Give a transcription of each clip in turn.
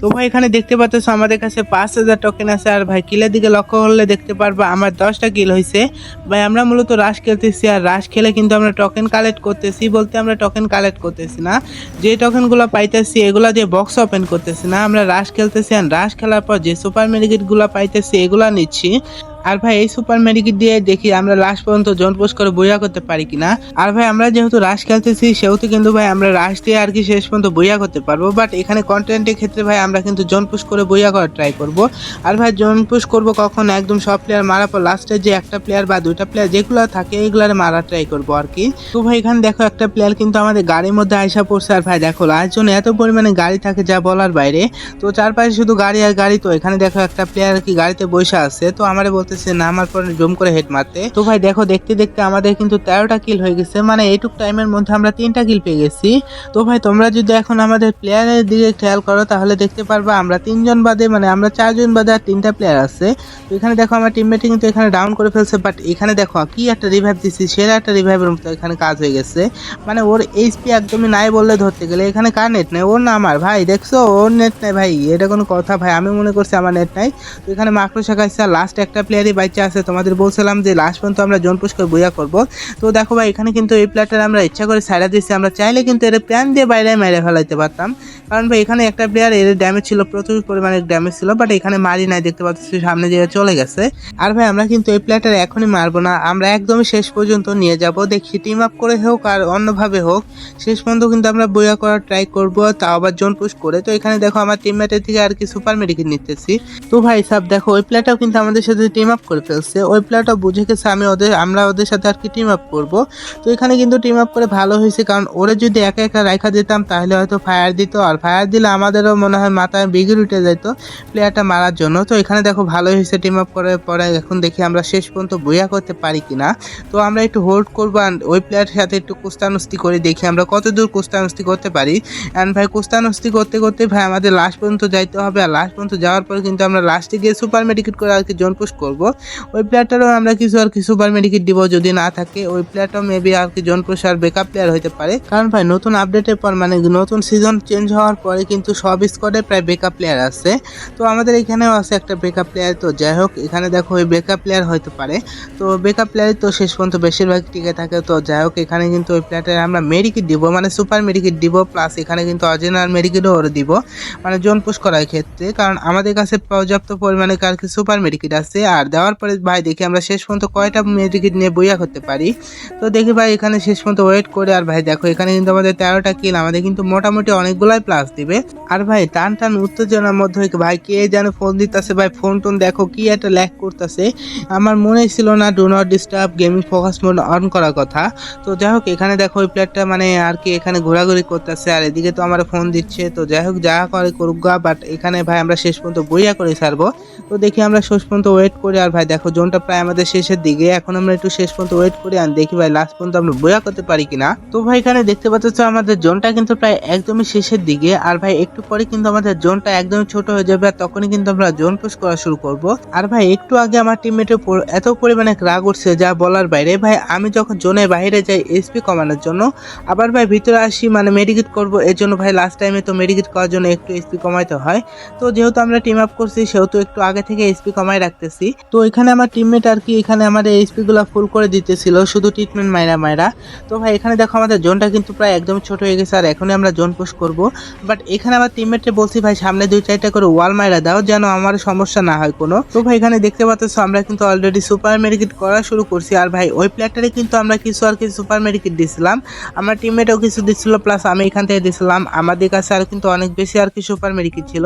তো ভাই এখানে দেখতে পাচ্ছ আমাদের কাছে পাঁচ হাজার টোকেন আছে, আর ভাই কিলের দিকে লক্ষ্য করলে দেখতে পারবা আমার দশটা কিল হয়েছে ভাই, আমরা মূলত রাশ খেলতেছি, আর রাশ খেলে কিন্তু আমরা টোকেন কালেক্ট করতেছি বলতে আমরা টোকেন কালেক্ট করতেছি না। যে টোকেনগুলো পাইতেছি, এগুলো দিয়ে বক্স ওপেন করতেছি না। আমরা রাশ খেলতেছি আর রাশ খেলার পর যে সুপার মেডিকেটগুলো পাইতেছি, এগুলো নিচ্ছি। আর ভাই, এই সুপার মেডিকেট দিয়ে দেখি আমরা লাস্ট পর্যন্ত জন পোস্ট করে বইয়া করতে পারি কিনা। আর ভাই, আমরা যেহেতু রাশ খেলতেছি, সেহেতু কিন্তু ভাই আমরা রাশ দিয়ে আর কি শেষ পর্যন্ত বইয়া করতে পারব। বাট এখানে কন্টেন্টের ক্ষেত্রে ভাই আমরা কিন্তু জন পুশ করে বইয়া করার ট্রাই করব। আর ভাই জন পুশ করব কখন? একদম সব প্লেয়ার মারার পর লাস্টে যে একটা প্লেয়ার বা দুইটা প্লেয়ার যেগুলো থাকে এগুলার মারা ট্রাই করব আর কি। তো ভাই, এখানে দেখো একটা প্লেয়ার কিন্তু আমাদের গাড়ির মধ্যে আইসা পড়ছে। আর ভাই, দেখো লাস্ট জন্য এত পরিমাণে গাড়ি থাকে যা বলার বাইরে। তো চারপাশে শুধু গাড়ি আর গাড়ি তো। এখানে দেখো একটা প্লেয়ার কি গাড়িতে বসে আছে। তো আমারে বলতেছে নামার পরে জুম করে হেড মারতে। তো ভাই, দেখো, দেখতে দেখতে আমাদের কিন্তু তেরোটা কিল হয়ে গেছে। মানে এইটুক টাইমের মধ্যে আমরা তিনটা কিল পেয়ে গেছি। তো ভাই, তোমরা যদি এখন আমাদের প্লেয়ারের দিকে খেয়াল করো, তাহলে দেখতে পারবা আমরা তিনজন বাদে মানে আমরা চারজন বাদে আর তিনটা প্লেয়ার আছে। তো এখানে দেখো, আমার টিমমেটে কিন্তু এখানে ডাউন করে ফেলছে বাট এখানে দেখো, কি একটা রিভাইভ দিচ্ছি সেরা একটা রিভাইভের মতো এখানে কাজ হয়ে গেছে। মানে ওর এইচপি একদমই নাই বললে ধরতে গেলে, এখানে কার নেট নেই? ওর না আমার। ভাই, দেখছ, ওর নেট নেই ভাই, এটা কোনো কথা ভাই, আমি মনে করছি আমার নেট নাই। তো এখানে মাকড়ো শাখা লাস্ট একটা প্লেয়ারই বাইচে আছে তোমাদের বলছিলাম যে লাস্ট পর্যন্ত আমরা জোন পুষ্কর বইয়া করব। তো দেখো ভাই, এখানে কিন্তু এই প্লেয়ারটা আমরা ইচ্ছা করে সাইডা দিচ্ছি আমরা চাইলে কিন্তু এর প্ল্যান দিয়ে বাইরে মেরে ফেলাইতে পারতাম। কারণ ভাই, এখানে একটা প্লেয়ার এর ড্যামেজ ছিল, প্রচুর পরিমাণে ড্যামেজ ছিল বাট এখানে মারি নাই, দেখতে পাচ্ছি সামনে দিয়ে চলে গেছে। আর ভাই, আমরা কিন্তু এই প্লেয়ারটার এখনই মারবো না। আমরা একদমই শেষ পর্যন্ত নিয়ে যাব। দেখি টিম আপ করে হোক আর অন্যভাবে হোক, শেষ পর্যন্ত কিন্তু আমরা বইয়া করার ট্রাই করব। তাও আবার জোন পুশ করে। তো এখানে দেখো, আমার টিমমেটের থেকে আর কি সুপার মেডিকেট নিতেছি। তো ভাই, সাব দেখো, ওই প্লেয়ারটাও কিন্তু আমাদের সাথে টিম আপ করে ফেলছে। ওই প্লেয়ারটা বুঝে গেছে আমি ওদের আমরা ওদের সাথে আর কি টিম আপ করব। তো এখানে কিন্তু টিম আপ করে ভালো হয়েছে, কারণ ওরে যদি একা একা রাখা দিতাম, তাহলে হয়তো ফায়ার দিত। আর ফায়ার দিলে আমাদেরও মনে হয় মাথায় বিগির উঠে যেত প্লেয়ারটা মারার জন্য। তো এখানে দেখো ভালো হয়েছে টিম আপ করার পরে এখন দেখি আমরা শেষ পর্যন্ত বইয়া করতে পারি কিনা। তো আমরা একটু হোল্ড করব ওই প্লেয়ারের সাথে একটু কুস্তানুস্তি করে দেখি। আমরা কত দূর কুস্তানুস্তি করতে পারি? অ্যান্ড ভাই, কুস্তানুস্তি করতে করতে ভাই আমাদের লাস্ট পর্যন্ত যাইতে হবে। আর লাস্ট পর্যন্ত যাওয়ার পর কিন্তু আমরা লাস্টে গিয়ে সুপার মেডিকেট করে আর কি জোন পুশ করব। ওই প্লেয়ারটারও আমরা কিছু আর কি সুপার মেডিকেট দিব যদি না থাকে। ওই প্লেয়ারটাও মেবি আর কি জোন পুশ আর বেকআপ প্লেয়ার হতে পারে। কারণ ভাই, নতুন আপডেটের পর মানে নতুন সিজন চেঞ্জ হওয়ার পরে কিন্তু সব স্কোয়াডে প্রায় বেকআপ প্লেয়ার আছে। তো আমাদের এখানেও আছে একটা বেকআপ প্লেয়ার তো যাই হোক, এখানে দেখো ওই বেকআপ প্লেয়ার হতে পারে। তো বেকআপ প্লেয়ার তো শেষ পর্যন্ত বেশিরভাগ টিকে থাকে। তো যাই হোক, এখানে কিন্তু ওই প্লেয়ারটার আমরা মেডিকেট দিব। মানে সুপার মেডিকেট দিব। প্লাস এখানে কিন্তু অরিজিনাল মেডিকেটও ওরে দিব। মানে জোন পুশ করার ক্ষেত্রে। কারণ আমাদের কাছে পর্যাপ্ত পরিমাণে কার কি সুপার মেডিকেট আছে। আর দেওয়ার পরে ভাই দেখি আমরা শেষ পর্যন্ত কয়টা মেডিকেট নিয়ে বইয়া করতে পারি। তো দেখি ভাই এখানে শেষ পর্যন্ত ওয়েট করে আর ভাই দেখো এখানে কিন্তু আমাদের তেরোটা কিল আমাদের কিন্তু মোটামুটি অনেকগুলাই প্লাস দিবে। আর ভাই টান টান উত্তেজনার মধ্যে ভাই কে যেন ফোন দিতেছে, ভাই ফোন টোন দেখো কি একটা ল্যাক করতেছে। আমার মনে ছিল না do not disturb gaming focus mode on করার কথা। তো যাই হোক, এখানে দেখো ওই প্লেয়ারটা মানে আর কি এখানে ঘোরাঘুরি করতেছে, আর এদিকে তো আমার ফোন দিচ্ছে। তো যাই হোক, যা করে করুক গা বাট এখানে ভাই আমরা শেষ পর্যন্ত বইয়া করে ছাড়বো। তো দেখি আমরা শেষ পর্যন্ত ওয়েট করি আর ভাই দেখো, জোনটা প্রায় আমাদের শেষের দিকে। এখন আমরা একটু শেষ পর্যন্ত ওয়েট করি আর দেখি ভাই লাস্ট পর্যন্ত আমরা বইয়া করতে পারি কিনা। তো ভাই এখানে দেখতে পাচ্ছ আমাদের জোনটা কিন্তু প্রায় একদমই শেষের দিকে, আর ভাই একটু পরে কিন্তু আমাদের জোনটা একদমই ছোট হয়ে যাবে, আর তখনই কিন্তু আমরা জোন পুশ করা শুরু করব। আর ভাই একটু আগে আমার টিমমেটের এত পরিমাণে রাগ উঠছে যা বলার বাইরে, ভাই আমি যখন জোনের বাইরে যাই এসপি কমানোর জন্য, আবার ভাই ভিতরে আসি মানে মেডিকেট করব, এর জন্য ভাই লাস্ট টাইমে তো মেডিকেট করার জন্য একটু এসপি কমাইতে হয়। তো যেহেতু আমরা টিম আপ করছি, সেহেতু একটু আগে থেকে এসপি কমাই রাখতেছি। তো এখানে আমার টিমমেট আর কি এখানে আমাদের এইচপি গুলো ফুল করে দিতেছিল, শুধু ট্রিটমেন্ট মাইরা মাইরা। তো ভাই, এখানে দেখো আমাদের জোনটা কিন্তু প্রায় একদম ছোট হয়ে গেছে, আর এখনই আমরা জোন পোস্ট করব। বাট এখানে আমার টিমমেটে বলছি, ভাই, সামনে দুই, চারটা করে ওয়াল মাইরা দাও, যেন আমার সমস্যা না হয় কোনো। তো ভাই, এখানে দেখতে পাচ্ছ, আমরা কিন্তু অলরেডি সুপার মেডিকেট করা শুরু করছি। আর ভাই, ওই প্লেয়ারটারে কিন্তু আমরা কিছু আর কিছু সুপার মেডিকেট দিছিলাম। আমার টিমমেটও কিছু দিছিল প্লাস আমি এখান থেকে দিছিলাম। আমাদের কাছে আর কিন্তু অনেক বেশি আর কি সুপার মেডিকেট ছিল।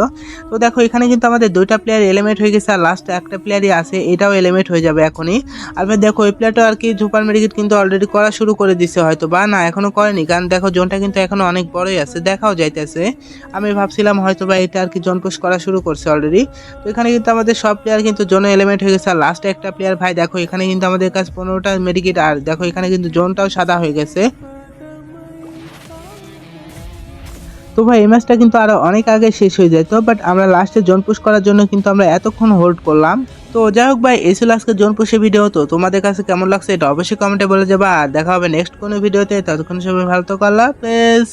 তো দেখো, এখানে কিন্তু আমাদের দুইটা প্লেয়ার এলিমেন্ট হয়ে গেছে, আর লাস্ট একটা প্লেয়ারই আছে। এটাও এলিমেন্ট হয়ে যাবে এখনই। আর ভাই দেখো, এই প্লেয়ারটা আর কি সুপার মেডিকেট কিন্তু অলরেডি করা শুরু করে দিছে হয়তো বা। না এখনও করেনি, কারণ দেখো জোনটা কিন্তু এখনও অনেক বড়ই আছে, দেখাও যাইতেছে। আমি ভাবছিলাম হয়তো বা এটা আর কি জোন পুশ করা শুরু করছে অলরেডি তো এখানে কিন্তু আমাদের সব প্লেয়ার কিন্তু জোনে এলিমেন্ট হয়ে গেছে। আর লাস্ট একটা প্লেয়ার ভাই, দেখো, এখানে কিন্তু আমাদের কাছে পনেরোটা মেডিকেট আর দেখো, এখানে কিন্তু জোনটাও সাদা হয়ে গেছে। তো ভাই, এই ম্যাচটা কিন্তু আরও অনেক আগে শেষ হয়ে যেত বাট আমরা লাস্টে জোন পুশ করার জন্য কিন্তু আমরা এতক্ষণ হোল্ড করলাম। তো যাই হোক ভাই, এই ছিল আজকে জোন পুষে ভিডিও তো তোমাদের কাছে কেমন লাগছে এটা অবশ্যই কমেন্টে বলে যাবা। আর দেখা হবে নেক্সট কোনো ভিডিওতে ততক্ষণ সবাই ভালো তো করলা হাফেজ।